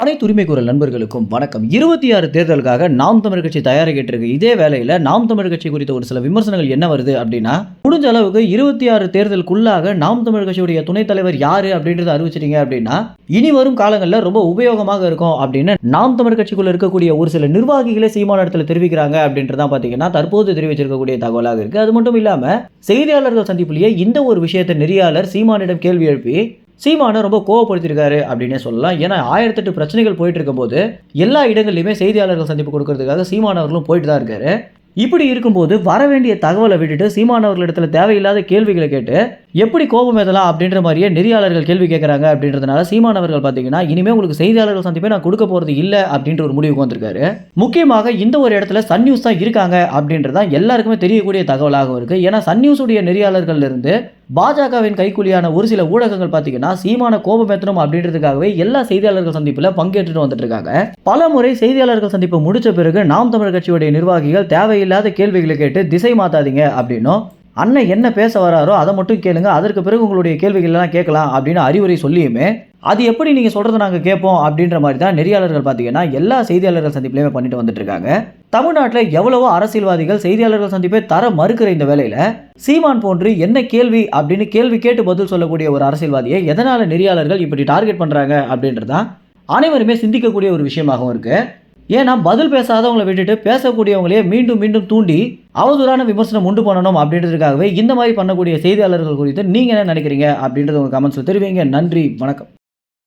அனைத்து உரிமை குரல் நண்பர்களுக்கும் வணக்கம். இருபத்தி ஆறு தேர்தலுக்காக நாம் தமிழ் கட்சி தயாரிக்கிட்டு இருக்கு இதே வேளையில நாம் தமிழ் கட்சி குறித்த ஒரு சில விமர்சனங்கள் என்ன வருது அப்படின்னா முடிஞ்ச அளவுக்கு இருபத்தி ஆறு தேர்தலுக்குள்ளாக நாம் தமிழ் கட்சியுடைய துணைத் தலைவர் யாரு அப்படின்றத அறிவிச்சிட்டீங்க அப்படின்னா இனி வரும் காலங்களில் ரொம்ப உபயோகமாக இருக்கும் அப்படின்னு நாம் தமிழ் கட்சிக்குள்ள இருக்கக்கூடிய ஒரு சில நிர்வாகிகளே சீமான இடத்துல தெரிவிக்கிறாங்க அப்படின்றதான் பார்த்தீங்கன்னா தற்போது தெரிவிச்சிருக்கக்கூடிய தகவலாக இருக்கு. அது மட்டும் இல்லாம செய்தியாளர்கள் சந்திப்பிலேயே இந்த ஒரு விஷயத்தை நெறியாளர் சீமானிடம் கேள்வி எழுப்பி சீமானை ரொம்ப கோவப்படுத்தியிருக்காரு அப்படின்னே சொல்லலாம். ஏன்னா ஆயிரத்தெட்டு பிரச்சனைகள் போயிட்டு இருக்கும்போது எல்லா இடங்கள்லையுமே செய்தியாளர்கள் சந்திப்பு கொடுக்கறதுக்காக சீமான் அவர்களும் போயிட்டு தான் இருக்காரு. இப்படி இருக்கும்போது வர வேண்டிய தகவலை விட்டுட்டு சீமான் தேவையில்லாத கேள்விகளை கேட்டு எப்படி கோபம் ஏதலாம் அப்படின்ற மாதிரியே நெறியாளர்கள் கேள்வி கேட்குறாங்க அப்படின்றதுனால சீமானவர்கள் பார்த்தீங்கன்னா இனிமேல் உங்களுக்கு செய்தியாளர்கள் சந்திப்பே நான் கொடுக்க போகிறது இல்லை அப்படின்ற ஒரு முடிவுக்கு வந்திருக்காரு. முக்கியமாக இந்த ஒரு இடத்துல சன் நியூஸ் தான் இருக்காங்க அப்படின்றது தான் எல்லாருக்குமே தெரியக்கூடிய தகவலாகவும் இருக்குது ஏன்னா சன் நியூஸுடைய நெறியாளர்கள் இருந்து பாஜகவின் கைக்கூலியான ஒரு சில ஊடகங்கள் பார்த்தீங்கன்னா சீமான கோபம் ஏற்றணும் அப்படின்றதுக்காகவே எல்லா செய்தியாளர்கள் சந்திப்பில் பங்கேற்றுட்டு வந்துட்டு இருக்காங்க பல முறை செய்தியாளர்கள் சந்திப்பு முடிச்ச பிறகு நாம் தமிழர் கட்சியுடைய நிர்வாகிகள் தேவையில்லாத கேள்விகளை கேட்டு திசை மாத்தாதீங்க அப்படின்னும் அண்ணன் என்ன பேச வராரோ அதை மட்டும் கேளுங்க. அதற்கு பிறகு உங்களுடைய கேள்விகள் எல்லாம் கேட்கலாம் அப்படின்னு அறிவுரை சொல்லியுமே அது எப்படி நீங்கள் சொல்கிறத நாங்கள் கேட்போம் அப்படின்ற மாதிரி தான் நெறியாளர்கள் பார்த்தீங்கன்னா எல்லா செய்தியாளர்கள் சந்திப்புலையுமே பண்ணிட்டு வந்துட்டு இருக்காங்க தமிழ்நாட்டில் எவ்வளவோ அரசியல்வாதிகள் செய்தியாளர்கள் சந்திப்பை தர மறுக்கிற இந்த வேலையில் சீமான் போன்று என்ன கேள்வி அப்படின்னு கேள்வி கேட்டு பதில் சொல்லக்கூடிய ஒரு அரசியல்வாதியை எதனால் நெறியாளர்கள் இப்படி டார்கெட் பண்ணுறாங்க அப்படின்றதான் அனைவருமே சிந்திக்கக்கூடிய ஒரு விஷயமாகவும் இருக்குது ஏன்னா பதில் பேசாதவங்களை விட்டுட்டு பேசக்கூடியவங்களே மீண்டும் மீண்டும் தூண்டி அவதூறான விமர்சனம் உண்டு பண்ணணும் அப்படின்றதுக்காகவே இந்த மாதிரி பண்ணக்கூடிய செய்தியாளர்கள் குறித்து நீங்கள் என்ன நினைக்கிறீங்க அப்படின்றத உங்கள் கமெண்ட்ஸில் தெரிவிங்க. நன்றி வணக்கம்.